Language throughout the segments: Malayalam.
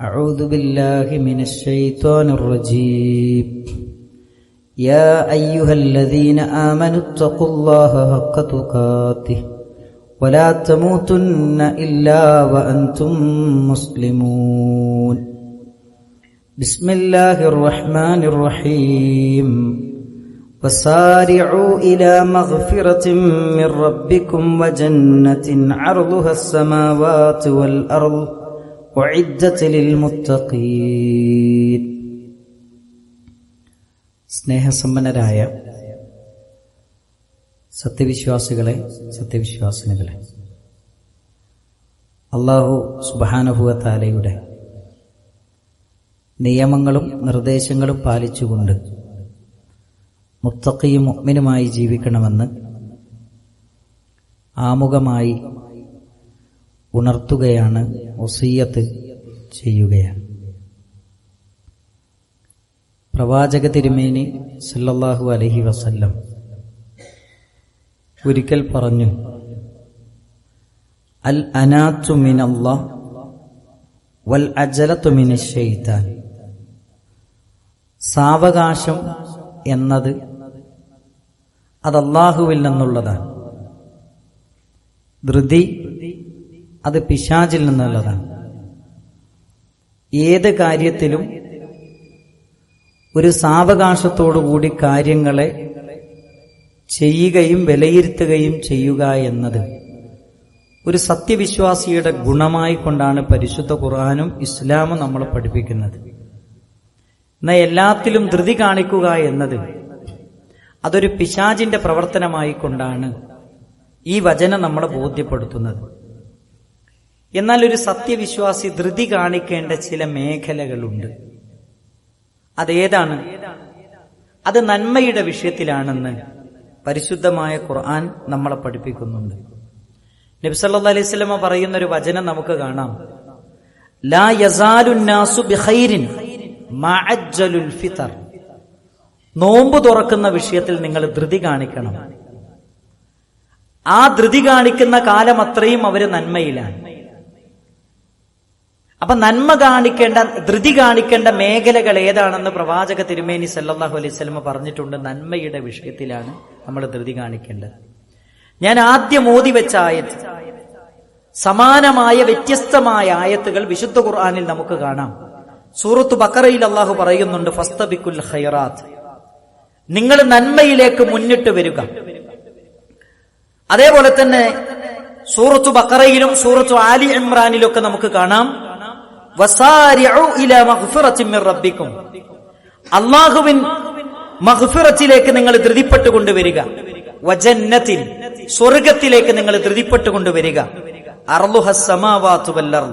أعوذ بالله من الشيطان الرجيم. يا أيها الذين آمنوا اتقوا الله حق تقاته ولا تموتن إلا وأنتم مسلمون. بسم الله الرحمن الرحيم. وسارعوا إلى مغفرة من ربكم وجنة عرضها السماوات والأرض സ്നേഹസമ്പന്നരായ സത്യവിശ്വാസികളെ സത്യവിശ്വാസിനികളെ അള്ളാഹു സുബാനുഭവത്താലയുടെ നിയമങ്ങളും നിർദ്ദേശങ്ങളും പാലിച്ചുകൊണ്ട് മുത്തക്കയും മുഗ്മിനുമായി ജീവിക്കണമെന്ന് ആമുഖമായി ഉണർത്തുകയാണ് ഒസീയത്ത് ചെയ്യുകയാണ്. പ്രവാചക തിരുമേനി സല്ലല്ലാഹു അലഹി വസല്ലം ഒരിക്കൽ പറഞ്ഞു അൽ അനാത്തു മിനല്ല വൽ അജലത്തു ഷെയ്ത്താൻ സാവകാശം എന്നത് അത് അള്ളാഹുവിൽ നിന്നുള്ളതാണ്. ധൃതി അത് പിശാചിൽ നിന്നുള്ളതാണ്. ഏത് കാര്യത്തിലും ഒരു സാവകാശത്തോടുകൂടി കാര്യങ്ങളെ ചെയ്യുകയും വിലയിരുത്തുകയും ചെയ്യുക എന്നത് ഒരു സത്യവിശ്വാസിയുടെ ഗുണമായി കൊണ്ടാണ് പരിശുദ്ധ ഖുർആാനും ഇസ്ലാമും നമ്മളെ പഠിപ്പിക്കുന്നത്. എന്നാൽ എല്ലാത്തിലും ധൃതി കാണിക്കുക എന്നത് അതൊരു പിശാചിന്റെ പ്രവർത്തനമായി കൊണ്ടാണ് ഈ വചനം നമ്മളെ ബോധ്യപ്പെടുത്തുന്നത്. എന്നാൽ ഒരു സത്യവിശ്വാസി ധൃതി കാണിക്കേണ്ട ചില മേഖലകളുണ്ട്. അതേതാണ്? അത് നന്മയുടെ വിഷയത്തിലാണെന്ന് പരിശുദ്ധമായ ഖുർആൻ നമ്മളെ പഠിപ്പിക്കുന്നുണ്ട്. നബ്സല്ലാ അലൈഹി പറയുന്ന ഒരു വചനം നമുക്ക് കാണാം. ലാ യസാലുന്നാസു ബിഖൈരിൻ മഅജ്ജലുൽ നോമ്പ് തുറക്കുന്ന വിഷയത്തിൽ നിങ്ങൾ ധൃതി കാണിക്കണം. ആ ധൃതി കാണിക്കുന്ന കാലം അത്രയും അവർ നന്മയിലാണ്. അപ്പൊ നന്മ കാണിക്കേണ്ട ധൃതി കാണിക്കേണ്ട മേഖലകൾ ഏതാണെന്ന് പ്രവാചക തിരുമേനി സല്ലാഹു അലൈഹി പറഞ്ഞിട്ടുണ്ട്. നന്മയുടെ വിഷയത്തിലാണ് നമ്മൾ ധൃതി കാണിക്കേണ്ടത്. ഞാൻ ആദ്യം ഓതി വെച്ച ആയത്ത്. സമാനമായ വ്യത്യസ്തമായ ആയത്തുകൾ വിശുദ്ധ ഖുർആാനിൽ നമുക്ക് കാണാം. സൂറത്ത് ബക്കറയിൽ അള്ളാഹു പറയുന്നുണ്ട് ഫസ്തബിക്കുൽ ഖൈറാത്ത് നിങ്ങൾ നന്മയിലേക്ക് മുന്നിട്ട് വരിക. അതേപോലെ തന്നെ സൂറത്തു ബക്കറയിലും സൂറത്തു ആലി ഇമ്രാനിലും ഒക്കെ നമുക്ക് കാണാം. അള്ളാഹുവിൻ മഹ്ഫിറത്തിലേക്ക് നിങ്ങൾ ധൃതിപ്പെട്ടുകൊണ്ടുവരിക. വജന്നത്തിൽ സ്വർഗത്തിലേക്ക് നിങ്ങൾ ധൃതിപ്പെട്ടുകൊണ്ടുവരിക. അർലുഹസമാവാത്തുവല്ലർ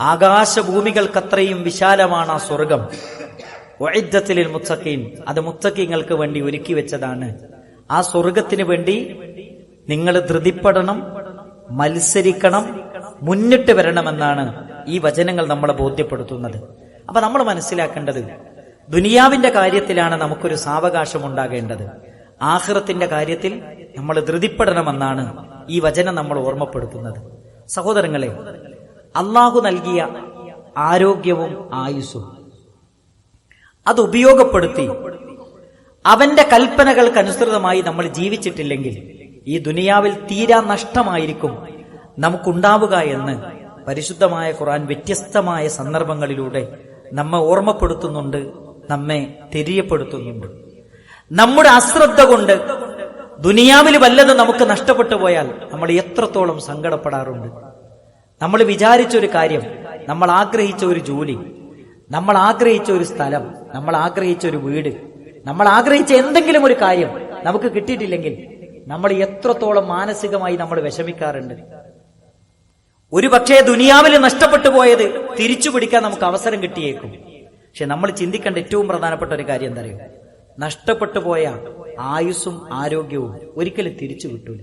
ആകാശഭൂമികൾക്കത്രയും വിശാലമാണ് ആ സ്വർഗം. വൈദ്യത്തിലിൽ മുത്തക്കീൻ അത് മുത്തക്കീങ്ങൾക്ക് വേണ്ടി ഒരുക്കി വെച്ചതാണ്. ആ സ്വർഗത്തിന് വേണ്ടി നിങ്ങൾ ധൃതിപ്പെടണം മത്സരിക്കണം മുന്നിട്ട് വരണമെന്നാണ് ഈ വചനങ്ങൾ നമ്മളെ ബോധ്യപ്പെടുത്തുന്നത്. അപ്പൊ നമ്മൾ മനസ്സിലാക്കേണ്ടത് ദുനിയാവിന്റെ കാര്യത്തിലാണ് നമുക്കൊരു സാവകാശം ഉണ്ടാകേണ്ടത് ആഹ്റത്തിന്റെ കാര്യത്തിൽ നമ്മൾ ധൃതിപ്പെടണമെന്നാണ് ഈ വചനം നമ്മൾ ഓർമ്മപ്പെടുത്തുന്നത്. സഹോദരങ്ങളെ അള്ളാഹു നൽകിയ ആരോഗ്യവും ആയുസ്സും അത് ഉപയോഗപ്പെടുത്തി അവന്റെ കൽപ്പനകൾക്കനുസൃതമായി നമ്മൾ ജീവിച്ചിട്ടില്ലെങ്കിൽ ഈ ദുനിയാവിൽ തീരാ നഷ്ടമായിരിക്കും നമുക്കുണ്ടാവുക എന്ന് പരിശുദ്ധമായ ഖുറാൻ വ്യത്യസ്തമായ സന്ദർഭങ്ങളിലൂടെ നമ്മെ ഓർമ്മപ്പെടുത്തുന്നുണ്ട് നമ്മെ തെരിയപ്പെടുത്തുന്നുണ്ട്. നമ്മുടെ അശ്രദ്ധ കൊണ്ട് ദുനിയാവിൽ വല്ലതും നമുക്ക് നഷ്ടപ്പെട്ടു പോയാൽ നമ്മൾ എത്രത്തോളം സങ്കടപ്പെടാറുണ്ട്. നമ്മൾ വിചാരിച്ച ഒരു കാര്യം നമ്മൾ ആഗ്രഹിച്ച ഒരു ജോലി നമ്മൾ ആഗ്രഹിച്ച ഒരു സ്ഥലം നമ്മൾ ആഗ്രഹിച്ച ഒരു വീട് നമ്മൾ ആഗ്രഹിച്ച എന്തെങ്കിലും ഒരു കാര്യം നമുക്ക് കിട്ടിയിട്ടില്ലെങ്കിൽ നമ്മൾ എത്രത്തോളം മാനസികമായി നമ്മൾ വിഷമിക്കാറുണ്ട്. ഒരു പക്ഷേ ദുനിയാവിൽ നഷ്ടപ്പെട്ടു പോയത് തിരിച്ചു പിടിക്കാൻ നമുക്ക് അവസരം കിട്ടിയേക്കും. പക്ഷെ നമ്മൾ ചിന്തിക്കേണ്ട ഏറ്റവും പ്രധാനപ്പെട്ട ഒരു കാര്യം എന്താ അറിയോ? നഷ്ടപ്പെട്ടു പോയ ആയുസ്സും ആരോഗ്യവും ഒരിക്കലും തിരിച്ചു കിട്ടൂല.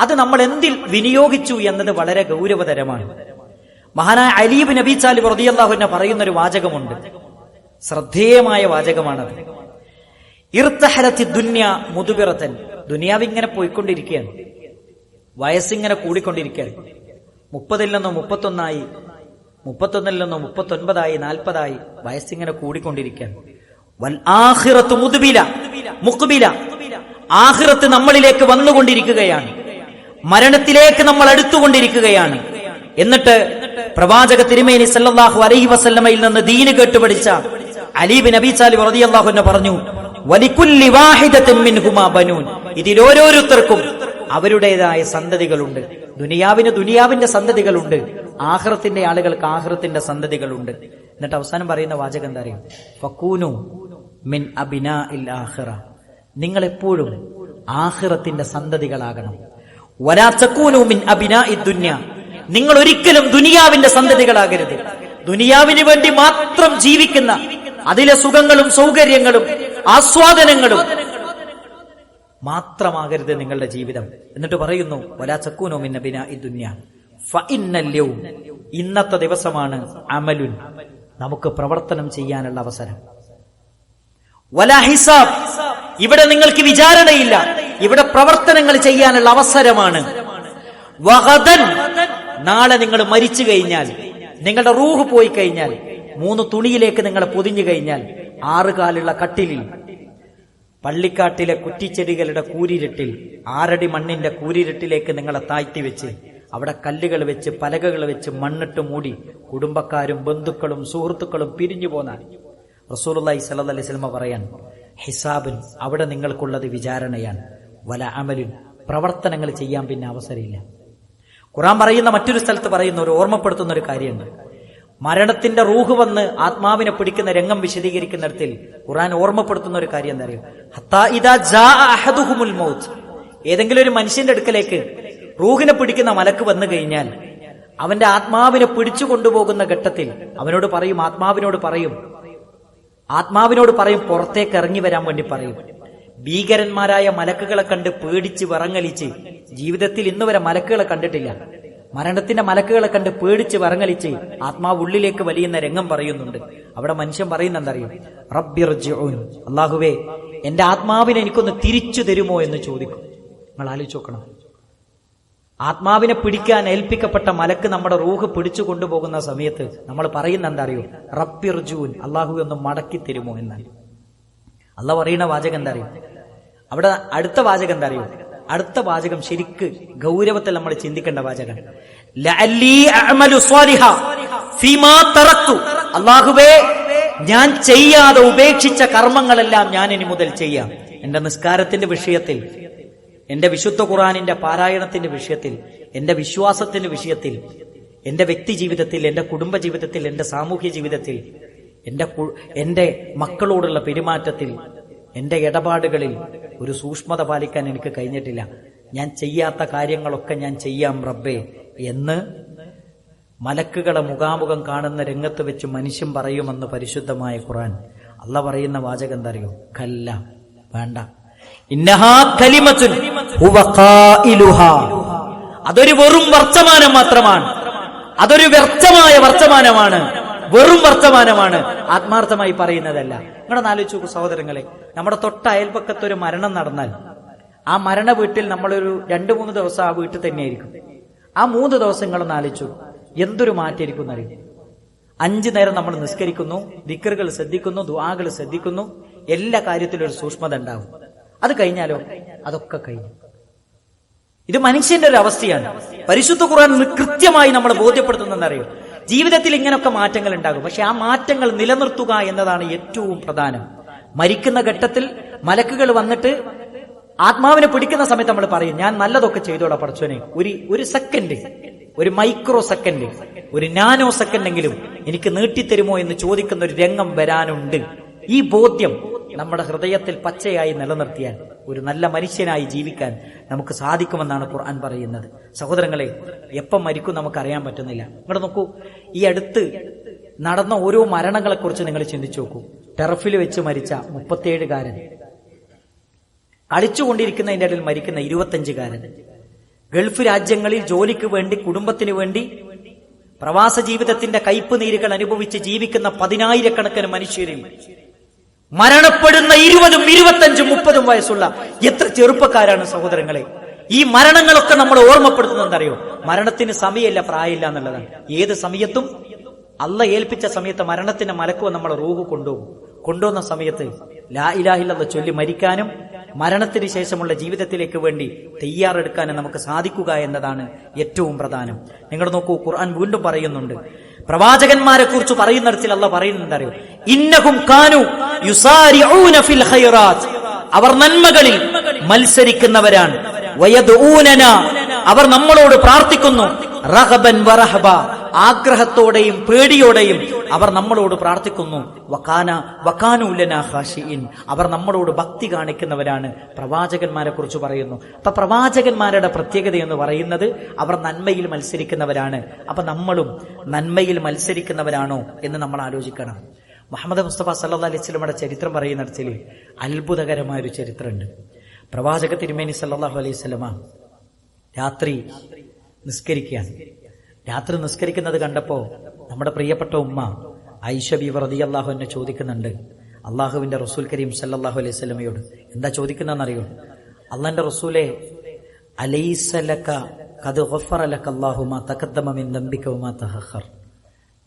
അത് നമ്മൾ എന്തിൽ വിനിയോഗിച്ചു എന്നത് വളരെ ഗൗരവതരമാണ്. മഹാനായ അലീബ് നബി ചാലി റതിയല്ലാഹുവിനെ പറയുന്ന ഒരു വാചകമുണ്ട്. ശ്രദ്ധേയമായ വാചകമാണത്. ഇർത്തഹലത്തി ദുന്യ മുതുപിറത്തൻ ദുനിയാവ് ഇങ്ങനെ പോയിക്കൊണ്ടിരിക്കുകയാണ്. വയസ്സിങ്ങനെ കൂടിക്കൊണ്ടിരിക്കുകയാണ്. മുപ്പതിൽ നിന്നോ മുപ്പത്തൊന്നായി മുപ്പത്തൊന്നിൽ നിന്നോ മുപ്പത്തൊൻപതായി നാൽപ്പതായി വയസ്സിങ്ങനെ കൂടിക്കൊണ്ടിരിക്കാൻ ആഹിറത്ത് നമ്മളിലേക്ക് വന്നുകൊണ്ടിരിക്കുകയാണ്. മരണത്തിലേക്ക് നമ്മൾ അടുത്തുകൊണ്ടിരിക്കുകയാണ്. എന്നിട്ട് പ്രവാചക തിരുമേനി സല്ലാഹു അലഹി വസല്ലമയിൽ നിന്ന് ദീന് കേട്ടുപഠിച്ച അലീബ് നബി സാലിബ് റളിയല്ലാഹു അൻഹു പറഞ്ഞു വലിക്കുല്ലി വാഹിദത്തിൻ മിൻഹുമാ അവരുടേതായ സന്തതികളുണ്ട്. ദുനിയാവിന് ദുനിയാവിന്റെ സന്തതികളുണ്ട്. ആഹ്റത്തിന്റെ ആളുകൾക്ക് ആഹ്റത്തിന്റെ സന്തതികളുണ്ട്. എന്നിട്ട് അവസാനം പറയുന്ന വാചകം എന്താ അറിയും? ഫക്കൂനു മിൻ അബിനാ ഇൽ നിങ്ങൾ എപ്പോഴും ആഹിറത്തിന്റെ സന്തതികളാകണം. വരാച്ചക്കൂനു മിൻ അബിനാ ദുന്യ. നിങ്ങൾ ഒരിക്കലും ദുനിയാവിന്റെ സന്തതികളാകരുത്. ദുനിയാവിന് വേണ്ടി മാത്രം ജീവിക്കുന്ന അതിലെ സുഖങ്ങളും സൗകര്യങ്ങളും ആസ്വാദനങ്ങളും മാത്രമാകരുത് നിങ്ങളുടെ ജീവിതം. എന്നിട്ട് പറയുന്നു വലാ ചക്കൂനോ മിന്ന ബിന ഈ ദുന്യ. ഇന്നത്തെ ദിവസമാണ് അമലുൻ. നമുക്ക് പ്രവർത്തനം ചെയ്യാനുള്ള അവസരം. വലാ ഹിസാബ്. ഇവിടെ നിങ്ങൾക്ക് വിചാരണയില്ല. ഇവിടെ പ്രവർത്തനങ്ങൾ ചെയ്യാനുള്ള അവസരമാണ്. വഹദൻ. നാളെ നിങ്ങൾ മരിച്ചു കഴിഞ്ഞാൽ നിങ്ങളുടെ റൂഹ് പോയി കഴിഞ്ഞാൽ മൂന്ന് തുണിയിലേക്ക് നിങ്ങൾ പൊതിഞ്ഞു കഴിഞ്ഞാൽ ആറുകാലുള്ള കട്ടിലിൽ പള്ളിക്കാട്ടിലെ കുറ്റിച്ചെടികളുടെ കൂരിരുട്ടിൽ ആറടി മണ്ണിന്റെ കൂരിരുട്ടിലേക്ക് നിങ്ങളെ താഴ്ത്തി വെച്ച് അവിടെ കല്ലുകൾ വെച്ച് പലകകൾ വെച്ച് മണ്ണിട്ട് മൂടി കുടുംബക്കാരും ബന്ധുക്കളും സുഹൃത്തുക്കളും പിരിഞ്ഞു പോന്നാൽ റസൂലുള്ളാഹി സ്വല്ലല്ലാഹി അലൈഹി വസല്ലം പറയാൻ ഹിസാബിൻ അവിടെ നിങ്ങൾക്കുള്ളത് വിചാരണയാണ്. വല അമലിൻ പ്രവർത്തനങ്ങൾ ചെയ്യാൻ പിന്നെ അവസരമില്ല. ഖുറാൻ പറയുന്ന മറ്റൊരു സ്ഥലത്ത് പറയുന്ന ഒരു ഓർമ്മപ്പെടുത്തുന്ന ഒരു കാര്യമുണ്ട്. മരണത്തിന്റെ റൂഹ് വന്ന് ആത്മാവിനെ പിടിക്കുന്ന രംഗം വിശദീകരിക്കുന്നിടത്തിൽ ഖുറാൻ ഓർമ്മപ്പെടുത്തുന്ന ഒരു കാര്യം എന്താ അറിയോ? മൗത്ത്. ഏതെങ്കിലും ഒരു മനുഷ്യന്റെ അടുക്കലേക്ക് റൂഹിനെ പിടിക്കുന്ന മലക്ക് വന്നു കഴിഞ്ഞാൽ അവന്റെ ആത്മാവിനെ പിടിച്ചു കൊണ്ടുപോകുന്ന ഘട്ടത്തിൽ അവനോട് പറയും ആത്മാവിനോട് പറയും ആത്മാവിനോട് പറയും പുറത്തേക്ക് ഇറങ്ങി വരാൻ വേണ്ടി പറയും. ഭീകരന്മാരായ മലക്കുകളെ കണ്ട് പേടിച്ച് വിറങ്ങലിച്ച് ജീവിതത്തിൽ ഇന്നുവരെ മലക്കുകളെ കണ്ടിട്ടില്ല. മരണത്തിന്റെ മലക്കുകളെ കണ്ട് പേടിച്ച് വരങ്ങലിച്ച് ആത്മാവ് ഉള്ളിലേക്ക് വലിയുന്ന രംഗം പറയുന്നുണ്ട്. അവിടെ മനുഷ്യൻ പറയുന്ന എന്തറിയും റബ്ബിർജിഊൻ അള്ളാഹുവേ എന്റെ ആത്മാവിനെ എനിക്കൊന്ന് തിരിച്ചു തരുമോ എന്ന് ചോദിക്കും. നിങ്ങൾ ആലോചിച്ച് നോക്കണം. ആത്മാവിനെ പിടിക്കാൻ ഏൽപ്പിക്കപ്പെട്ട മലക്ക് നമ്മുടെ റൂഹ് പിടിച്ചു കൊണ്ടുപോകുന്ന സമയത്ത് നമ്മൾ പറയുന്ന എന്താ അറിയോ റബ്ബിർജൂൻ അള്ളാഹു ഒന്ന് മടക്കി തരുമോ എന്നാണ് അല്ല പറയുന്ന വാചകം എന്താ അറിയോ അവിടെ അടുത്ത വാചകം എന്താ അറിയോ അടുത്ത വാചകം ശരിക്ക് ഗൗരവത്തിൽ നമ്മൾ ചിന്തിക്കേണ്ട വാചകം. അള്ളാഹുവേ ഞാൻ ചെയ്യാതെ ഉപേക്ഷിച്ച കർമ്മങ്ങളെല്ലാം ഞാൻ ഇനി മുതൽ ചെയ്യാം. എന്റെ നിസ്കാരത്തിന്റെ വിഷയത്തിൽ എന്റെ വിശുദ്ധ ഖുറാനിന്റെ പാരായണത്തിന്റെ വിഷയത്തിൽ എന്റെ വിശ്വാസത്തിന്റെ വിഷയത്തിൽ എന്റെ വ്യക്തി ജീവിതത്തിൽ എന്റെ കുടുംബ ജീവിതത്തിൽ എന്റെ സാമൂഹ്യ ജീവിതത്തിൽ എന്റെ എന്റെ മക്കളോടുള്ള പെരുമാറ്റത്തിൽ എന്റെ ഇടപാടുകളിൽ ഒരു സൂക്ഷ്മത പാലിക്കാൻ എനിക്ക് കഴിഞ്ഞിട്ടില്ല. ഞാൻ ചെയ്യാത്ത കാര്യങ്ങളൊക്കെ ഞാൻ ചെയ്യാം റബ്ബേ എന്ന് മലക്കുകളെ മുഖാമുഖം കാണുന്ന രംഗത്ത് വെച്ച് മനുഷ്യൻ പറയുമെന്ന് പരിശുദ്ധമായ ഖുറാൻ അല്ല പറയുന്ന വാചകം എന്താ അറിയോ? കല്ല വേണ്ട. അതൊരു വെറും വർത്തമാനം മാത്രമാണ്. അതൊരു വ്യർത്ഥമായ വർത്തമാനമാണ്. വെറും വർത്തമാനമാണ്. ആത്മാർത്ഥമായി പറയുന്നതല്ല. നിങ്ങളൊന്ന് നാലോചിച്ചു സഹോദരങ്ങളെ. നമ്മുടെ തൊട്ട അയൽപക്കത്ത് ഒരു മരണം നടന്നാൽ ആ മരണ വീട്ടിൽ നമ്മളൊരു രണ്ടു മൂന്ന് ദിവസം ആ വീട്ടിൽ തന്നെയായിരിക്കും. ആ മൂന്ന് ദിവസങ്ങൾ ആലോചിച്ചു. എന്തൊരു മാറ്റിയിരിക്കും എന്നറിയും അഞ്ചു നേരം നമ്മൾ നിസ്കരിക്കുന്നു ദിക്കറുകൾ ശ്രദ്ധിക്കുന്നു ദുആകൾ ശ്രദ്ധിക്കുന്നു എല്ലാ കാര്യത്തിലും ഒരു സൂക്ഷ്മത ഉണ്ടാവും. അത് കഴിഞ്ഞാലോ? അതൊക്കെ കഴിഞ്ഞു. ഇത് മനുഷ്യന്റെ ഒരു അവസ്ഥയാണ്. പരിശുദ്ധ ഖുർആൻ കൃത്യമായി നമ്മൾ ബോധ്യപ്പെടുത്തുന്നറിയോ ജീവിതത്തിൽ ഇങ്ങനൊക്കെ മാറ്റങ്ങൾ ഉണ്ടാകും. പക്ഷെ ആ മാറ്റങ്ങൾ നിലനിർത്തുക എന്നതാണ് ഏറ്റവും പ്രധാനം. മരിക്കുന്ന ഘട്ടത്തിൽ മലക്കുകൾ വന്നിട്ട് ആത്മാവിനെ പിടിക്കുന്ന സമയത്ത് നമ്മൾ പറയും ഞാൻ നല്ലതൊക്കെ ചെയ്തോളാം പഠിച്ചോനെ ഒരു ഒരു സെക്കൻഡ് ഒരു മൈക്രോ സെക്കൻഡ് ഒരു നാനോ സെക്കൻഡെങ്കിലും എനിക്ക് നീട്ടിത്തരുമോ എന്ന് ചോദിക്കുന്ന ഒരു രംഗം വരാനുണ്ട്. ഈ ബോധ്യം നമ്മുടെ ഹൃദയത്തിൽ പച്ചയായി നിലനിർത്തിയാൽ ഒരു നല്ല മനുഷ്യനായി ജീവിക്കാൻ നമുക്ക് സാധിക്കുമെന്നാണ് ഖുർആൻ പറയുന്നത്. സഹോദരങ്ങളെ എപ്പം മരിക്കും നമുക്ക് അറിയാൻ പറ്റുന്നില്ല. ഇങ്ങോട്ട് നോക്കൂ. ഈ അടുത്ത് നടന്ന ഓരോ മരണങ്ങളെക്കുറിച്ച് നിങ്ങൾ ചിന്തിച്ചു നോക്കൂ. ടെറഫിൽ വെച്ച് മരിച്ച മുപ്പത്തിയേഴുകാരൻ. കളിച്ചുകൊണ്ടിരിക്കുന്നതിന്റെ ഇടയിൽ മരിക്കുന്ന ഇരുപത്തഞ്ചുകാരൻ. ഗൾഫ് രാജ്യങ്ങളിൽ ജോലിക്ക് വേണ്ടി കുടുംബത്തിന് വേണ്ടി പ്രവാസ ജീവിതത്തിന്റെ കയ്പ് നീരുകൾ അനുഭവിച്ച് ജീവിക്കുന്ന പതിനായിരക്കണക്കിന് മനുഷ്യരിൽ മരണപ്പെടുന്ന ഇരുപതും ഇരുപത്തഞ്ചും മുപ്പതും വയസ്സുള്ള എത്ര ചെറുപ്പക്കാരാണ് സഹോദരങ്ങളെ? ഈ മരണങ്ങളൊക്കെ നമ്മൾ ഓർമ്മപ്പെടുത്തുന്നത് അറിയോ മരണത്തിന് സമയമില്ല പ്രായമില്ല എന്നുള്ളതാണ്. ഏത് സമയത്തും അല്ല ഏൽപ്പിച്ച സമയത്ത് മരണത്തിന്റെ മലക്കുവ നമ്മൾ റൂഹ് കൊണ്ടുപോകും. കൊണ്ടുവന്ന സമയത്ത് ലാ ഇലാഹില്ലെന്ന് ചൊല്ലി മരിക്കാനും മരണത്തിന് ശേഷമുള്ള ജീവിതത്തിലേക്ക് വേണ്ടി തയ്യാറെടുക്കാനും നമുക്ക് സാധിക്കുക എന്നതാണ് ഏറ്റവും പ്രധാനം. നിങ്ങൾ നോക്കൂ ഖുർആൻ വീണ്ടും പറയുന്നുണ്ട്. പ്രവാചകന്മാരെ കുറിച്ച് പറയുന്നിടത്തിൽ അല്ല പറയുന്നുണ്ട് അറിയോ? ഇന്നഹും കാനു ഫിൽ ഖൈറാത്ത്. അവർ നന്മകളിൽ മത്സരിക്കുന്നവരാണ്. അവർ നമ്മളോട് പ്രാർത്ഥിക്കുന്നു. റഹബൻ വറഹബ. ആഗ്രഹത്തോടെയും പേടിയോടെയും അവർ നമ്മളോട് പ്രാർത്ഥിക്കുന്നു. വക്കാന വക്കാനുല്ലന ഹാഷിയിൻ അവർ നമ്മളോട് ഭക്തി കാണിക്കുന്നവരാണ്. പ്രവാചകന്മാരെ കുറിച്ച് പറയുന്നു. അപ്പൊ പ്രവാചകന്മാരുടെ പ്രത്യേകത എന്ന് പറയുന്നത് അവർ നന്മയിൽ മത്സരിക്കുന്നവരാണ്. അപ്പൊ നമ്മളും നന്മയിൽ മത്സരിക്കുന്നവരാണോ എന്ന് നമ്മൾ ആലോചിക്കണം. മുഹമ്മദ് മുസ്തഫ സല്ലാ അലൈഹി സ്വലമയുടെ ചരിത്രം പറയുന്നിടത്തിൽ അത്ഭുതകരമായ ഒരു ചരിത്രമുണ്ട്. പ്രവാചക തിരുമേനി സല്ലാഹു അലൈഹി സ്വലമ രാത്രി നിസ്കരിക്കുകയാണ്. രാത്രി നിസ്കരിക്കുന്നത് കണ്ടപ്പോ നമ്മുടെ പ്രിയപ്പെട്ട ഉമ്മ ഐഷ ബി റതി അള്ളാഹു എന്നെ ചോദിക്കുന്നുണ്ട് അള്ളാഹുവിന്റെ റസൂൽ കരീം സല്ലാഹു അലൈഹി സ്വലമയോട് എന്താ ചോദിക്കുന്നറിയോ അള്ളാന്റെ റസൂലെ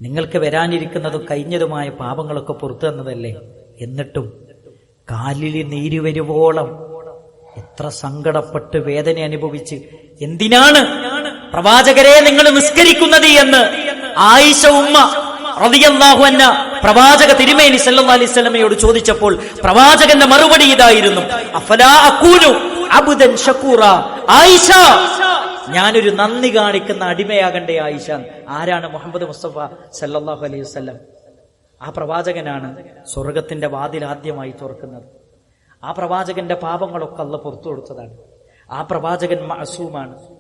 നിങ്ങൾക്ക് വരാനിരിക്കുന്നതും കഴിഞ്ഞതുമായ പാപങ്ങളൊക്കെ പുറത്തു തന്നതല്ലേ? എന്നിട്ടും കാലിൽ നീരുവരുവോളം എത്ര സങ്കടപ്പെട്ട് വേദന അനുഭവിച്ച് എന്തിനാണ് പ്രവാചകരെ നിങ്ങൾ നിസ്കരിക്കുന്നത് എന്ന് ആയിഷ ഉമ്മ റളിയല്ലാഹു അന്ന പ്രവാചക തിരുമേനി സല്ലു അലൈഹി വസല്ലമയോട് ചോദിച്ചപ്പോൾ പ്രവാചകന്റെ മറുപടി ഇതായിരുന്നു. അബുദൻ ഷക്കൂറ. ആയിഷ ഞാനൊരു നന്ദി കാണിക്കുന്ന അടിമയാകണ്ടേ ആയിഷ. ആരാണ് മുഹമ്മദ് മുസ്തഫ സല്ലാഹു അലൈഹി വസല്ലം? ആ പ്രവാചകനാണ് സ്വർഗത്തിന്റെ വാതിൽ ആദ്യമായി തുറക്കുന്നത്. ആ പ്രവാചകന്റെ പാപങ്ങളൊക്കെ അല്ല പുറത്തു കൊടുത്തതാണ്. ആ പ്രവാചകൻ മഅസൂമാണ്.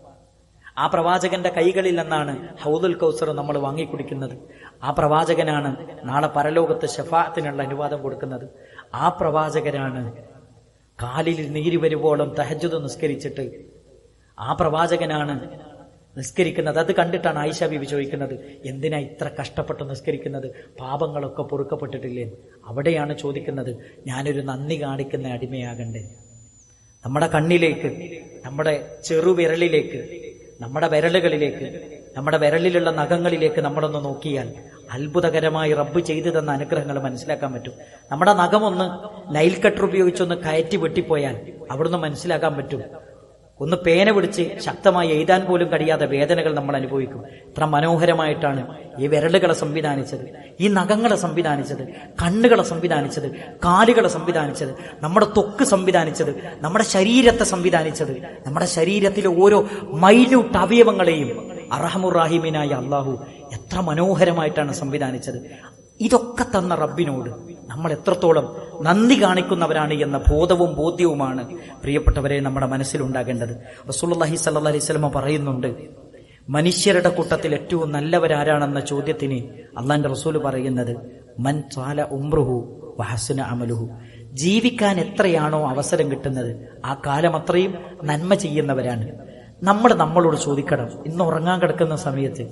ആ പ്രവാചകന്റെ കൈകളിൽ നിന്നാണ് ഹൗദുൽ കൗസർ നമ്മൾ വാങ്ങിക്കുടിക്കുന്നത്. ആ പ്രവാചകനാണ് നാളെ പരലോകത്ത് ഷഫാത്തിനുള്ള അനുവാദം കൊടുക്കുന്നത്. ആ പ്രവാചകനാണ് കാലിൽ നീര് വരുവോളം തഹജുദ് നിസ്കരിച്ചിട്ട് ആ പ്രവാചകനാണ് നിസ്കരിക്കുന്നത്. അത് കണ്ടിട്ടാണ് ആയിഷ ബിബി ചോദിക്കുന്നത് എന്തിനാ ഇത്ര കഷ്ടപ്പെട്ട് നിസ്കരിക്കുന്നത്? പാപങ്ങളൊക്കെ പൊറുക്കപ്പെട്ടിട്ടില്ലേ? അവിടെയാണ് ചോദിക്കുന്നത് ഞാനൊരു നന്ദി കാണിക്കുന്ന അടിമയാകണ്ടേ? നമ്മുടെ കണ്ണിലേക്ക് നമ്മുടെ ചെറുവിരലിലേക്ക് നമ്മുടെ വിരലുകളിലേക്ക് നമ്മുടെ വിരലിലുള്ള നഖങ്ങളിലേക്ക് നമ്മളൊന്ന് നോക്കിയാൽ അത്ഭുതകരമായി റബ്ബ് ചെയ്തു തന്ന അനുഗ്രഹങ്ങൾ മനസ്സിലാക്കാൻ പറ്റും. നമ്മുടെ നഖമൊന്ന് നൈൽ കട്ടർ ഉപയോഗിച്ചൊന്ന് കയറ്റി വെട്ടിപ്പോയാൽ അവിടുന്ന് മനസ്സിലാക്കാൻ പറ്റും. ഒന്ന് പേന പിടിച്ച് ശക്തമായി എഴുതാൻ പോലും കഴിയാത്ത വേദനകൾ നമ്മൾ അനുഭവിക്കും. ഇത്ര മനോഹരമായിട്ടാണ് ഈ വിരലുകളെ സംവിധാനിച്ചത് ഈ നഖങ്ങളെ സംവിധാനിച്ചത് കണ്ണുകളെ സംവിധാനിച്ചത് കാലുകളെ സംവിധാനിച്ചത് നമ്മുടെ തൊക്ക് സംവിധാനിച്ചത് നമ്മുടെ ശരീരത്തെ സംവിധാനിച്ചത് നമ്മുടെ ശരീരത്തിലെ ഓരോ മൈന്യൂട്ട് അവയവങ്ങളെയും അറഹമുറാഹിമിനായ അള്ളാഹു എത്ര മനോഹരമായിട്ടാണ് സംവിധാനിച്ചത്. ഇതൊക്കെ തന്ന റബ്ബിനോട് നമ്മൾ എത്രത്തോളം നന്ദി കാണിക്കുന്നവരാണ് എന്ന ബോധവും ബോധ്യവുമാണ് പ്രിയപ്പെട്ടവരെ നമ്മുടെ മനസ്സിലുണ്ടാകേണ്ടത്. റസൂലുള്ളാഹി സല്ലല്ലാഹി അലൈഹി സ്വലമ പറയുന്നുണ്ട് മനുഷ്യരുടെ കൂട്ടത്തിൽ ഏറ്റവും നല്ലവരാരാണെന്ന ചോദ്യത്തിന് അള്ളാന്റെ റസൂൽ പറയുന്നത് മൻ ചാല ഉംറുഹു വഹസുന അമലുഹു. ജീവിക്കാൻ എത്രയാണോ അവസരം കിട്ടുന്നത് ആ കാലം അത്രയും നന്മ ചെയ്യുന്നവരാണ്. നമ്മൾ നമ്മളോട് ചോദിക്കണം. ഇന്ന് ഉറങ്ങാൻ കിടക്കുന്ന സമയത്ത്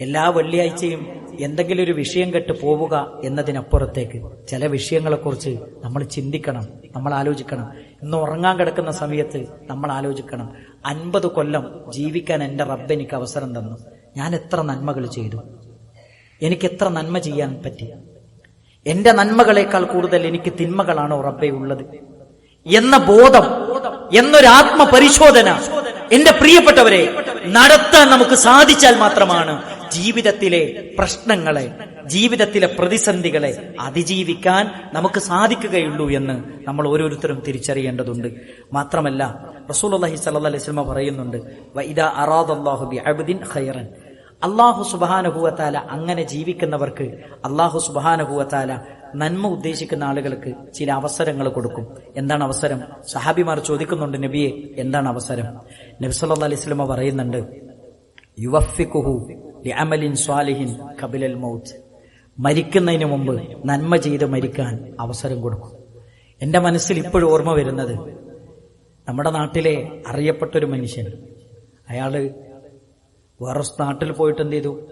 എല്ലാ വെള്ളിയാഴ്ചയും എന്തെങ്കിലും ഒരു വിഷയം കെട്ട് പോവുക എന്നതിനപ്പുറത്തേക്ക് ചില വിഷയങ്ങളെക്കുറിച്ച് നമ്മൾ ചിന്തിക്കണം നമ്മൾ ആലോചിക്കണം. ഇന്ന് ഉറങ്ങാൻ കിടക്കുന്ന സമയത്ത് നമ്മൾ ആലോചിക്കണം. അൻപത് കൊല്ലം ജീവിക്കാൻ എന്റെ റബ്ബ് എനിക്ക് അവസരം തന്നു. ഞാൻ എത്ര നന്മകൾ ചെയ്തു. എനിക്ക് എത്ര നന്മ ചെയ്യാൻ പറ്റി. എന്റെ നന്മകളെക്കാൾ കൂടുതൽ എനിക്ക് തിന്മകളാണോ റബ്ബെ ഉള്ളത്? എന്ന ബോധം എന്നൊരു ആത്മപരിശോധന എന്റെ പ്രിയപ്പെട്ടവരെ നടത്താൻ നമുക്ക് സാധിച്ചാൽ മാത്രമാണ് ജീവിതത്തിലെ പ്രശ്നങ്ങളെ ജീവിതത്തിലെ പ്രതിസന്ധികളെ അതിജീവിക്കാൻ നമുക്ക് സാധിക്കുകയുള്ളൂ എന്ന് നമ്മൾ ഓരോരുത്തരും തിരിച്ചറിയേണ്ടതുണ്ട്. മാത്രമല്ല റസൂൽ അലഹി സല്ലി സ്വലമ പറയുന്നുണ്ട് ബി ഖൈറൻ. അള്ളാഹു സുബാനുഭൂവത്താല അങ്ങനെ ജീവിക്കുന്നവർക്ക് അള്ളാഹു സുബാനുഭൂവത്താല നന്മ ഉദ്ദേശിക്കുന്ന ആളുകൾക്ക് ചില അവസരങ്ങൾ കൊടുക്കും. എന്താണ് അവസരം? സഹാബിമാർ ചോദിക്കുന്നുണ്ട് നബിയെ എന്താണ് അവസരം? നബി അലൈഹി സ്വലമ പറയുന്നുണ്ട് യുവഫിക്കുഹു സ്വാലിഹിൻ കബിലൽ മൗത്ത്. മരിക്കുന്നതിന് മുമ്പ് നന്മ ചെയ്ത് മരിക്കാൻ അവസരം കൊടുക്കും. എന്റെ മനസ്സിൽ ഇപ്പോഴും ഓർമ്മ വരുന്നത് നമ്മുടെ നാട്ടിലെ അറിയപ്പെട്ടൊരു മനുഷ്യൻ. അയാൾ വേറെ നാട്ടിൽ പോയിട്ട് എന്ത് ചെയ്തു?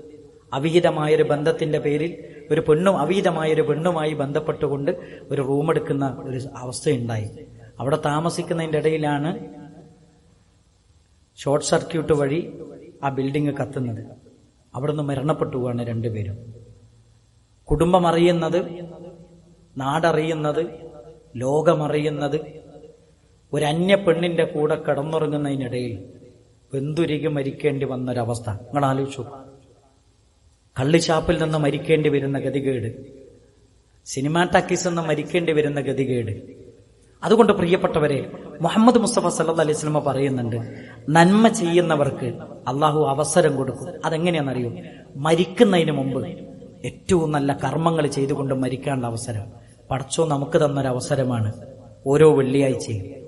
അവിഹിതമായൊരു ബന്ധത്തിന്റെ പേരിൽ ഒരു പെണ്ണും അവിഹിതമായൊരു പെണ്ണുമായി ബന്ധപ്പെട്ടുകൊണ്ട് ഒരു റൂം എടുക്കുന്ന ഒരു അവസ്ഥയുണ്ടായി. അവിടെ താമസിക്കുന്നതിന്റെ ഇടയിലാണ് ഷോർട്ട് സർക്യൂട്ട് വഴി ആ ബിൽഡിംഗ് കത്തുന്നത്. അവിടുന്ന് മരണപ്പെട്ടു പോവാണ് രണ്ടുപേരും. കുടുംബം അറിയുന്നത് നാടറിയുന്നത് ലോകമറിയുന്നത് ഒരന്യ പെണ്ണിന്റെ കൂടെ കിടന്നുറങ്ങുന്നതിനിടയിൽ വെന്തുരുകി മരിക്കേണ്ടി വന്നൊരവസ്ഥ. നിങ്ങൾ ആലോചിച്ചു കള്ളിച്ചാപ്പിൽ നിന്ന് മരിക്കേണ്ടി വരുന്ന ഗതികേട് സിനിമാ ടാക്കീസ് നിന്ന് മരിക്കേണ്ടി വരുന്ന ഗതികേട്. അതുകൊണ്ട് പ്രിയപ്പെട്ടവരെ മുഹമ്മദ് മുസ്തഫ സല്ലാ അലൈഹി സ്വലമ പറയുന്നുണ്ട് നന്മ ചെയ്യുന്നവർക്ക് അള്ളാഹു അവസരം കൊടുക്കും. അതെങ്ങനെയാണെന്നറിയോ? മരിക്കുന്നതിന് മുമ്പ് ഏറ്റവും നല്ല കർമ്മങ്ങൾ ചെയ്തുകൊണ്ട് മരിക്കാനുള്ള അവസരം. പടച്ചോ നമുക്ക് തന്നൊരു അവസരമാണ് ഓരോ വെള്ളിയാഴ്ചയും.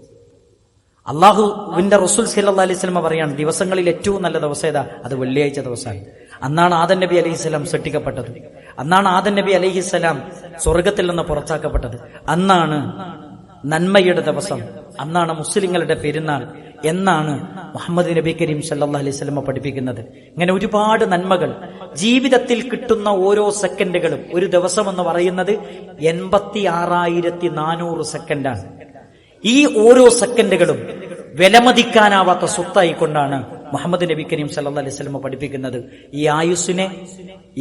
അള്ളാഹുവിന്റെ റസൂൽ സല്ലാ അലൈഹി സ്വലമ പറയാണ് ദിവസങ്ങളിൽ ഏറ്റവും നല്ല ദിവസം ഏതാ? അത് വെള്ളിയാഴ്ച ദിവസമായി അന്നാണ് ആദൻ നബി അലഹിസ്സലാം സൃഷ്ടിക്കപ്പെട്ടത്. അന്നാണ് ആദൻ നബി അലഹിസ്സലാം സ്വർഗത്തിൽ നിന്ന് പുറത്താക്കപ്പെട്ടത്. അന്നാണ് നന്മയുടെ ദിവസം. അന്നാണ് മുസ്ലിങ്ങളുടെ പെരുന്നാൾ എന്നാണ് മുഹമ്മദ് നബി കരീം സല്ലാ അലൈഹി സ്വലമ പഠിപ്പിക്കുന്നത്. ഇങ്ങനെ ഒരുപാട് നന്മകൾ ജീവിതത്തിൽ കിട്ടുന്ന ഓരോ സെക്കൻഡുകളും ഒരു ദിവസം എന്ന് പറയുന്നത് എൺപത്തി ആറായിരത്തി നാനൂറ് സെക്കൻഡാണ്. ഈ ഓരോ സെക്കൻഡുകളും വിലമതിക്കാനാവാത്ത സ്വത്തായിക്കൊണ്ടാണ് മുഹമ്മദ് നബി കരീം സല്ലാ അലൈഹി സ്വലമ പഠിപ്പിക്കുന്നത് ഈ ആയുസ്സിനെ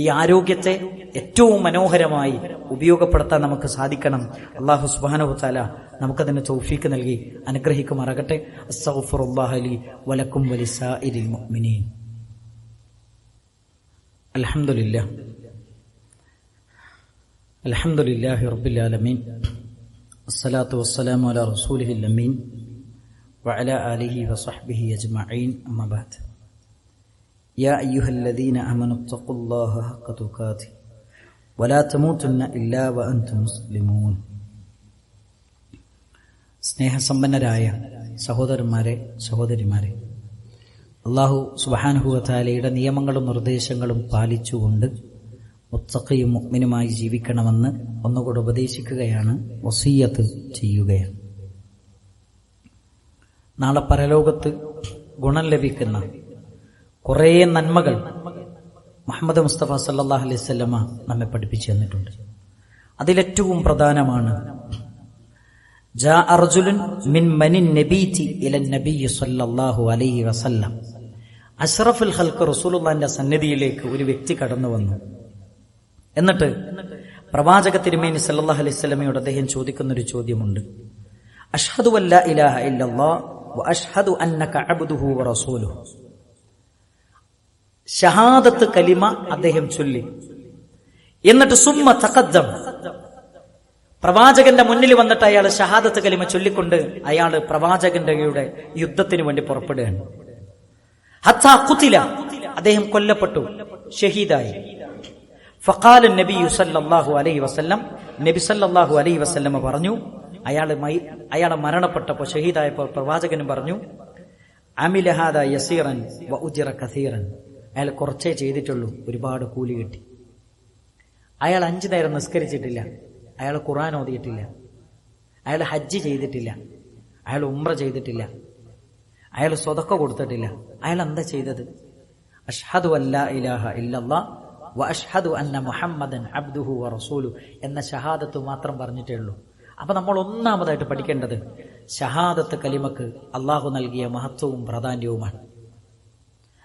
ഈ ആരോഗ്യത്തെ ഏറ്റവും മനോഹരമായി ഉപയോഗപ്പെടുത്താൻ നമുക്ക് സാധിക്കണം അള്ളാഹു സുബാനഹു താല നമുക്കതിന് തൗഫീക്ക് നൽകി അനുഗ്രഹിക്കുമാറാകട്ടെ അസ്സഫുറുല്ലാഹലി വലക്കും വലിസാഇരിൽ മുഅ്മിനീൻ അൽഹംദുലില്ലാ അൽഹംദുലില്ലാഹി റബ്ബിൽ ആലമീൻ الصلاة والسلام على رسوله الأمين وعلى آله وصحبه أجمعين أما بعد يا أيها الذين آمنوا اتقوا الله حق تقاته ولا تموتن إلا وأنتم مسلمون സ്നേഹസമ്പന്നരായ സഹോദരന്മാരെ സഹോദരിമാരെ അള്ളാഹു സുബാനുഹുവത്താലയുടെ നിയമങ്ങളും നിർദ്ദേശങ്ങളും പാലിച്ചുകൊണ്ട് മുത്തക്കയും മുഗ്മിനുമായി ജീവിക്കണമെന്ന് ഒന്നുകൂടെ ഉപദേശിക്കുകയാണ് വസീയത്ത് ചെയ്യുകയാണ് നാളെ പരലോകത്ത് ഗുണം ലഭിക്കുന്ന കുറേ നന്മകൾ മുഹമ്മദ് മുസ്തഫ സല്ലാ അലൈഹി സ്വല്ലമ നമ്മെ പഠിപ്പിച്ചു തന്നിട്ടുണ്ട്. അതിലേറ്റവും പ്രധാനമാണ് അഷ്റഫുൽ ഹൽക്ക് റസൂലുള്ളാന്റെ സന്നിധിയിലേക്ക് ഒരു വ്യക്തി കടന്നു വന്നു. എന്നിട്ട് പ്രവാചക തിരുമേനി സല്ലാ അലൈഹി സ്വലമയോട് അദ്ദേഹം ചോദിക്കുന്ന ഒരു ചോദ്യമുണ്ട്. അഷ്ഹദു അല്ല ഇലാഹ ഇല്ലല്ലാഹ് വ അഷ്ഹദു അന്നക അബ്ദുഹു റസൂലുഹു. ഷഹാദത്ത് കലിമ അദ്ദേഹം ചൊല്ലി. എന്നിട്ട് സുമ്മ തഖദ്ദം. പ്രവാചകന്റെ മുന്നിൽ വന്നിട്ട് അയാൾ ഷഹാദത്ത് കലിമ ചൊല്ലിക്കൊണ്ട് അയാൾ പ്രവാചകന്റെ യുദ്ധത്തിന് വേണ്ടി പുറപ്പെടുകയാണ്. ഹത്താ കുത്തില. അദ്ദേഹം കൊല്ലപ്പെട്ടു. ഷഹീദായി. ഫഖാൽ നബി സല്ലല്ലാഹു അലൈഹി വസല്ലം. നബി സല്ലല്ലാഹു അലൈഹി വസല്ലമ പറഞ്ഞു അയാൾ അയാളെ മരണപ്പെട്ടപ്പോൾ ഷഹീദായപ്പോൾ പ്രവാചകനും പറഞ്ഞു അമിലഹാദ യസീറൻ വ ഉജിറ കസീറൻ. അയാൾ കുറച്ചേ ചെയ്തിട്ടുള്ളൂ ഒരുപാട് കൂലി കിട്ടി. അയാൾ അഞ്ചു നേരം നിസ്കരിച്ചിട്ടില്ല അയാൾ ഖുറാൻ ഓതിയിട്ടില്ല അയാൾ ഹജ്ജ് ചെയ്തിട്ടില്ല അയാൾ ഉമ്ര ചെയ്തിട്ടില്ല അയാൾ സ്വതക്ക കൊടുത്തിട്ടില്ല. അയാൾ എന്താ ചെയ്തത്? അഷ്ഹദു അല്ലാ ഇലാഹ വ അഷ്ഹദു അന്ന മുഹമ്മദൻ അബ്ദുഹു വ റസൂലു എന്ന ഷഹാദത്ത് മാത്രം പറഞ്ഞിട്ടേ ഉള്ളൂ. അപ്പൊ നമ്മൾ ഒന്നാമതായിട്ട് പഠിക്കേണ്ടത് ഷഹാദത്ത് കലിമക്ക് അള്ളാഹു നൽകിയ മഹത്വവും പ്രാധാന്യവുമാണ്.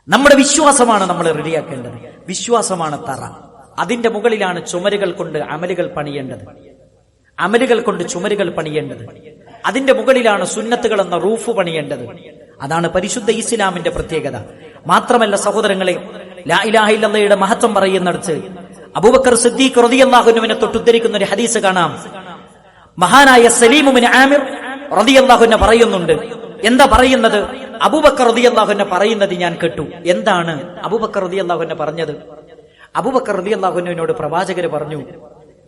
നമ്മുടെ വിശ്വാസമാണ് നമ്മൾ റെഡിയാക്കേണ്ടത്. വിശ്വാസമാണ് തറ. അതിന്റെ മുകളിലാണ് ചുമരുകൾ കൊണ്ട് അമലുകൾ പണിയേണ്ടത്. അമലുകൾ കൊണ്ട് ചുമരുകൾ പണിയേണ്ടത്. അതിന്റെ മുകളിലാണ് സുന്നത്തുകൾ എന്ന റൂഫ് പണിയേണ്ടത്. അതാണ് പരിശുദ്ധ ഇസ്ലാമിന്റെ പ്രത്യേകത. മാത്രമല്ല സഹോദരങ്ങളെ ലാ മഹത്വം പറയുന്നിടത്ത് അബൂബക്കർ സിദ്ദീഖ് റളിയല്ലാഹുവിനെ തൊട്ടുദ്ധരിക്കുന്ന ഒരു ഹദീസ് കാണാം. മഹാനായ സലീമുബിന് ആമിർ റതിയല്ലാഹുന്നെ പറയുന്നുണ്ട്. എന്താ പറയുന്നത്? അബൂബക്കർ റതിയല്ലാഹുന്നെ പറയുന്നത് ഞാൻ കേട്ടു. എന്താണ് അബൂബക്കർ റതിയല്ലാഹുന്നെ പറഞ്ഞത്? അബൂബക്കർ റതിയല്ലാഹുനോട് പ്രവാചകര് പറഞ്ഞു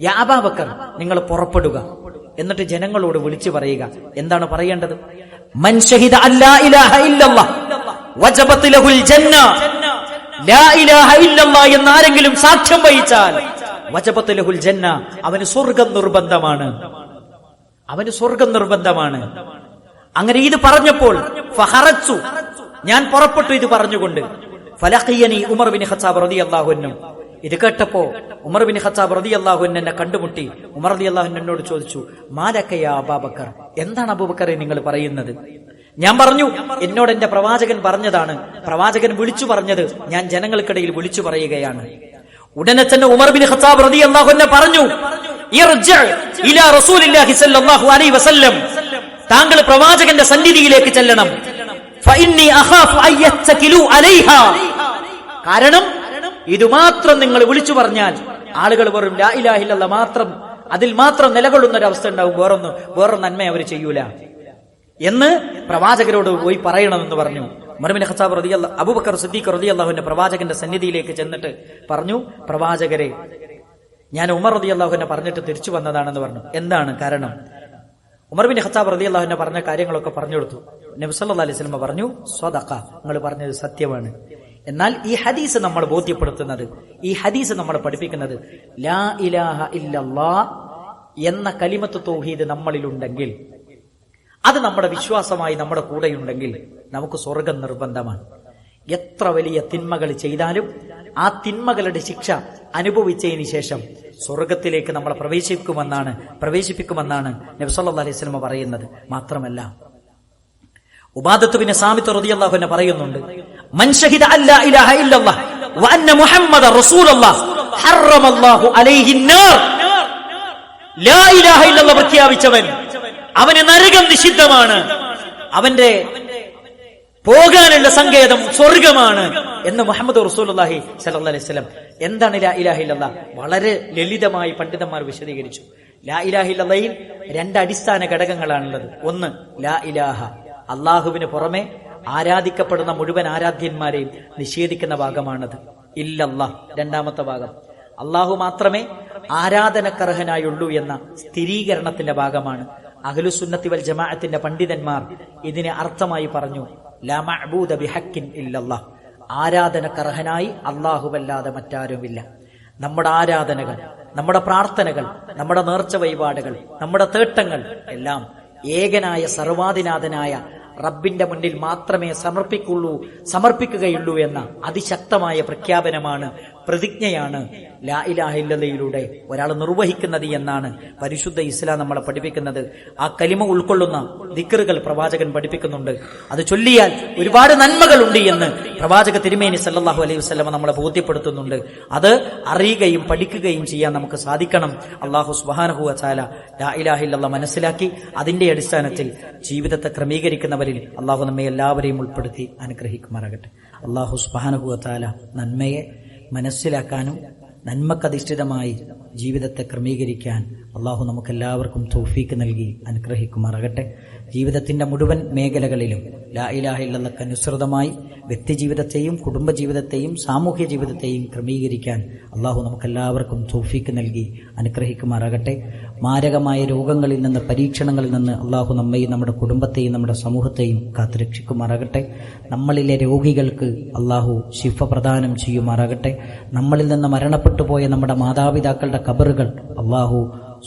യാബാബക്കർ നിങ്ങൾ പുറപ്പെടുക. എന്നിട്ട് ജനങ്ങളോട് വിളിച്ചു പറയുക. എന്താണ് പറയേണ്ടത്? മൻ ഷഹിദ അല്ലാ ഇലാഹ ഇല്ലല്ലാഹ് ലഹുൽ ജന്ന. ലാ ഇലാഹ ഇല്ലല്ലാഹ് എന്ന് ആരെങ്കിലും സാക്ഷ്യം വഹിച്ചാൽ വജബത്ത് ലഹുൽ ജന്ന അവന് സ്വർഗം നിർബന്ധമാണ്. അവന് സ്വർഗം നിർബന്ധമാണ്. അങ്ങനെ ഇത് പറഞ്ഞപ്പോൾ ഫഹറച്ചു. ഞാൻ പുറപ്പെട്ടു ഇത് പറഞ്ഞുകൊണ്ട്. ഫലഖിയനി ഉമർ ബിൻ ഖത്താബ് അള്ളാഹുനും ഇത് കേട്ടപ്പോ ഉമർ ബിൻ ഖത്താബ് അള്ളാഹുൻ എന്നെ കണ്ടുമുട്ടി. ഉമർ റളിയല്ലാഹു എന്നോട് ചോദിച്ചു മാലക്കയ അബാബക്കർ? എന്താണ് അബൂബക്കറെ നിങ്ങൾ പറയുന്നത്? ഞാൻ പറഞ്ഞു എന്നോട് എന്റെ പ്രവാചകൻ പറഞ്ഞതാണ്. പ്രവാചകൻ വിളിച്ചു പറഞ്ഞത് ഞാൻ ജനങ്ങൾക്കിടയിൽ വിളിച്ചു പറയുകയാണ്. ഉടനെ തന്നെ ഉമർ ബിൻ ഖത്താബ് റതി അള്ളാഹുനെ പറഞ്ഞു താങ്കൾ പ്രവാചകന്റെ സന്നിധിയിലേക്ക് ചെല്ലണം. കാരണം ഇത് മാത്രം നിങ്ങൾ വിളിച്ചു പറഞ്ഞാൽ ആളുകൾ വെറും ലാ മാത്രം അതിൽ മാത്രം നിലകൊള്ളുന്ന ഒരു അവസ്ഥ ഉണ്ടാവും. വേറൊന്ന് വേറൊരു നന്മ അവർ ചെയ്യൂല. എന്ന് പ്രവാചകരോട് പോയി പറയണമെന്ന് പറഞ്ഞു. മറുമിൻ ഹസാബ് റളിയല്ല അബൂബക്കർ സിദ്ദീഖ് അള്ളാഹുവിന്റെ പ്രവാചകന്റെ സന്നിധിയിലേക്ക് ചെന്നിട്ട് പറഞ്ഞു പ്രവാചകരെ ഞാൻ ഉമർ റതി അള്ളാഹുവിനെ പറഞ്ഞിട്ട് തിരിച്ചു വന്നതാണെന്ന് പറഞ്ഞു. എന്താണ് കാരണം? ഉമർ ബിൻ ഹത്താബ് റതി അള്ളാഹുവിനെ പറഞ്ഞ കാര്യങ്ങളൊക്കെ പറഞ്ഞു കൊടുത്തു. നബി സല്ലല്ലാഹു അലൈഹി സ്വലമ പറഞ്ഞു സ്വതക്ക നിങ്ങൾ പറഞ്ഞത് സത്യമാണ്. എന്നാൽ ഈ ഹദീസ് നമ്മൾ ബോധ്യപ്പെടുത്തുന്നത് ഈ ഹദീസ് നമ്മൾ പഠിപ്പിക്കുന്നത് ലാ ഇലാഹ ഇല്ലല്ലാ എന്ന കലിമത്ത് തൗഹീദ് നമ്മളിലുണ്ടെങ്കിൽ അത് നമ്മുടെ വിശ്വാസമായി നമ്മുടെ കൂടെയുണ്ടെങ്കിൽ നമുക്ക് സ്വർഗം നിർബന്ധമാണ്. എത്ര വലിയ തിന്മകൾ ചെയ്താലും ആ തിന്മകളുടെ ശിക്ഷ അനുഭവിച്ചതിന് ശേഷം സ്വർഗത്തിലേക്ക് നമ്മളെ പ്രവേശിക്കുമെന്നാണ് പ്രവേശിപ്പിക്കുമെന്നാണ് നബ്സല്ലാ അലൈഹി സ്വലമ പറയുന്നത്. മാത്രമല്ല ഉബാദത്തുവിനെ സാമിത്ത് റളിയല്ലാഹുവിനെ പറയുന്നുണ്ട് മൻഷഹിദ അല്ലാ ഇലാഹ ഇല്ലല്ലാഹ് വ അന്ന മുഹമ്മദ റസൂലുള്ളാഹ് ഹറമല്ലാഹു അലൈഹി നാർ. ലാ ഇലാഹ ഇല്ലല്ലാഹ് പ്രഖ്യാപിച്ചവൻ അവനെ നരകം നിഷിദ്ധമാണ്. അവന്റെ പോകാനുള്ള സങ്കേതം സ്വർഗമാണ് എന്ന് മുഹമ്മദ് സല്ലല്ലാഹു അലൈഹി വസല്ലം എന്താണ് ലാ ഇലാഹ ഇല്ലല്ലാഹ് വളരെ ലളിതമായി പണ്ഡിതന്മാർ വിശദീകരിച്ചു. ലാ ഇലാഹ ഇല്ലല്ലാഹയിൽ രണ്ട് അടിസ്ഥാന ഘടകങ്ങളാണുള്ളത്. ഒന്ന് ലാ ഇലാഹ അള്ളാഹുവിന് പുറമെ ആരാധിക്കപ്പെടുന്ന മുഴുവൻ ആരാധ്യന്മാരെയും നിഷേധിക്കുന്ന ഭാഗമാണത്. ഇല്ലല്ലാ രണ്ടാമത്തെ ഭാഗം. അള്ളാഹു മാത്രമേ ആരാധനക്കർഹനായുള്ളൂ എന്ന സ്ഥിരീകരണത്തിന്റെ ഭാഗമാണ്. അഹ്ലുസുന്നത്തി വൽ ജമാഅത്തിന്റെ പണ്ഡിതന്മാർ ഇതിനെ അർത്ഥമായി പറഞ്ഞു. ലാ മഅബൂദ ബിഹക്കിൻ ഇല്ലല്ലാ. ആരാധനക്കർഹനായി അള്ളാഹുവല്ലാതെ മറ്റാരുമില്ല. നമ്മുടെ ആരാധനകൾ നമ്മുടെ പ്രാർത്ഥനകൾ നമ്മുടെ നേർച്ച വഴിപാടുകൾ നമ്മുടെ തേട്ടങ്ങൾ എല്ലാം ഏകനായ സർവാധിനാഥനായ റബ്ബിന്റെ മുന്നിൽ മാത്രമേ സമർപ്പിക്കുള്ളൂ സമർപ്പിക്കുകയുള്ളൂ എന്ന അതിശക്തമായ പ്രഖ്യാപനമാണ് പ്രതിജ്ഞയാണ്. ലാ ഇലാഹില്ലതയിലൂടെ ഒരാൾ നിർവഹിക്കുന്നത് എന്നാണ് പരിശുദ്ധ ഇസ്ലാം നമ്മളെ പഠിപ്പിക്കുന്നത്. ആ കലിമ ഉൾക്കൊള്ളുന്ന ദിക്കറുകൾ പ്രവാചകൻ പഠിപ്പിക്കുന്നുണ്ട്. അത് ചൊല്ലിയാൽ ഒരുപാട് നന്മകളുണ്ട് എന്ന് പ്രവാചക തിരുമേനി സല്ലാഹു അലൈഹി വസ്ലമ നമ്മളെ ബോധ്യപ്പെടുത്തുന്നുണ്ട്. അത് അറിയുകയും പഠിക്കുകയും ചെയ്യാൻ നമുക്ക് സാധിക്കണം. അള്ളാഹു സുബാനഹു വച്ചാല ലാ മനസ്സിലാക്കി അതിന്റെ അടിസ്ഥാനത്തിൽ ജീവിതത്തെ ക്രമീകരിക്കുന്നവരിൽ അള്ളാഹു നമ്മെ എല്ലാവരെയും ഉൾപ്പെടുത്തി അനുഗ്രഹിക്കുമാറാകട്ടെ. അള്ളാഹു സുബാനഹു വച്ചാല നന്മയെ മനസ്സിലാക്കാനും നന്മക്കധിഷ്ഠിതമായി ജീവിതത്തെ ക്രമീകരിക്കാൻ അള്ളാഹു നമുക്കെല്ലാവർക്കും തൗഫീക്ക് നൽകി അനുഗ്രഹിക്കുമാറാകട്ടെ. ജീവിതത്തിന്റെ മുഴുവൻ മേഖലകളിലും ലാ ഇലാഹ ഇല്ലല്ലക്ക് അനുസൃതമായി വ്യക്തിജീവിതത്തെയും കുടുംബജീവിതത്തെയും സാമൂഹ്യ ജീവിതത്തെയും ക്രമീകരിക്കാൻ അള്ളാഹു നമുക്കെല്ലാവർക്കും സൂഫിക്ക് നൽകി അനുഗ്രഹിക്കുമാറാകട്ടെ. മാരകമായ രോഗങ്ങളിൽ നിന്ന് പരീക്ഷണങ്ങളിൽ നിന്ന് അള്ളാഹു നമ്മയും നമ്മുടെ കുടുംബത്തെയും നമ്മുടെ സമൂഹത്തെയും കാത്തുരക്ഷിക്കുമാറാകട്ടെ. നമ്മളിലെ രോഗികൾക്ക് അള്ളാഹു ശിഫ പ്രദാനം ചെയ്യുമാറാകട്ടെ. നമ്മളിൽ നിന്ന് മരണപ്പെട്ടു പോയ നമ്മുടെ മാതാപിതാക്കളുടെ കബറുകൾ അള്ളാഹു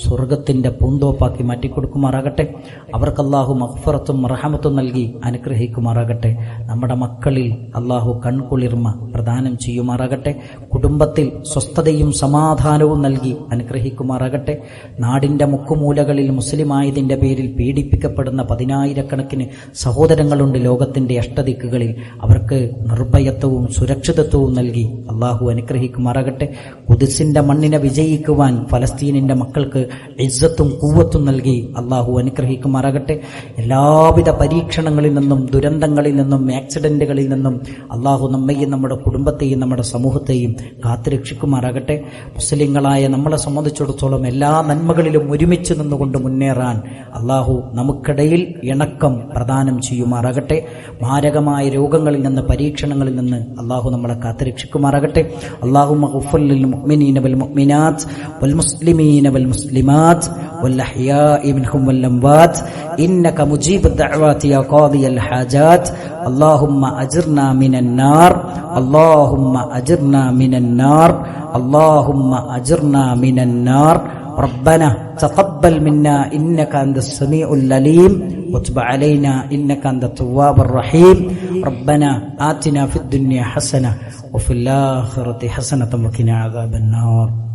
സ്വർഗത്തിന്റെ പൂന്തോപ്പാക്കി മാറ്റിക്കൊടുക്കുമാറാകട്ടെ. അവർക്ക് അള്ളാഹു മഹ്ഫറത്തും റഹമത്തും നൽകി അനുഗ്രഹിക്കുമാറാകട്ടെ. നമ്മുടെ മക്കളിൽ അള്ളാഹു കൺകുളിർമ പ്രദാനം ചെയ്യുമാറാകട്ടെ. കുടുംബത്തിൽ സ്വസ്ഥതയും സമാധാനവും നൽകി അനുഗ്രഹിക്കുമാറാകട്ടെ. നാടിന്റെ മുക്കുമൂലകളിൽ മുസ്ലിമായതിന്റെ പേരിൽ പീഡിപ്പിക്കപ്പെടുന്ന പതിനായിരക്കണക്കിന് സഹോദരങ്ങളുണ്ട് ലോകത്തിന്റെ അഷ്ടദിക്കുകളിൽ. അവർക്ക് നിർഭയത്വവും സുരക്ഷിതത്വവും നൽകി അള്ളാഹു അനുഗ്രഹിക്കുമാറാകട്ടെ. കുതിസിന്റെ മണ്ണിനെ വിജയിക്കുവാൻ ഫലസ്തീനിന്റെ മക്കൾക്ക് ഇജ്ജത്തും കൂവത്തും നൽകി അള്ളാഹു അനുഗ്രഹിക്കുമാറാകട്ടെ. എല്ലാവിധ പരീക്ഷണങ്ങളിൽ നിന്നും ദുരന്തങ്ങളിൽ നിന്നും ആക്സിഡന്റുകളിൽ നിന്നും അള്ളാഹു നമ്മയും നമ്മുടെ കുടുംബത്തെയും നമ്മുടെ സമൂഹത്തെയും കാത്തുരക്ഷിക്കുമാറാകട്ടെ. മുസ്ലിങ്ങളായ നമ്മളെ സംബന്ധിച്ചിടത്തോളം എല്ലാ നന്മകളിലും ഒരുമിച്ച് നിന്നുകൊണ്ട് മുന്നേറാൻ അള്ളാഹു നമുക്കിടയിൽ ഇണക്കം പ്രദാനം ചെയ്യുമാറാകട്ടെ. മാരകമായ രോഗങ്ങളിൽ നിന്ന് പരീക്ഷണങ്ങളിൽ നിന്ന് അള്ളാഹു നമ്മളെ കാത്തുരക്ഷിക്കുമാറാകട്ടെ. അള്ളാഹു മുഹ്മിനീന വൽ മുഹ്മിനാത്ത് വൽ മുസ്ലിമീന വൽ മുസ്ലിം والمسلمات والأحياء منهم والأموات. إنك مجيب الدعوات يا قاضي الحاجات. اللهم أجرنا من النار. اللهم أجرنا من النار. اللهم أجرنا من النار. ربنا تقبل منا. إنك أنت السميع العليم. وتب علينا. إنك أنت التواب الرحيم. ربنا آتنا في الدنيا حسنة وفي الآخرة حسنة وقنا عذاب النار.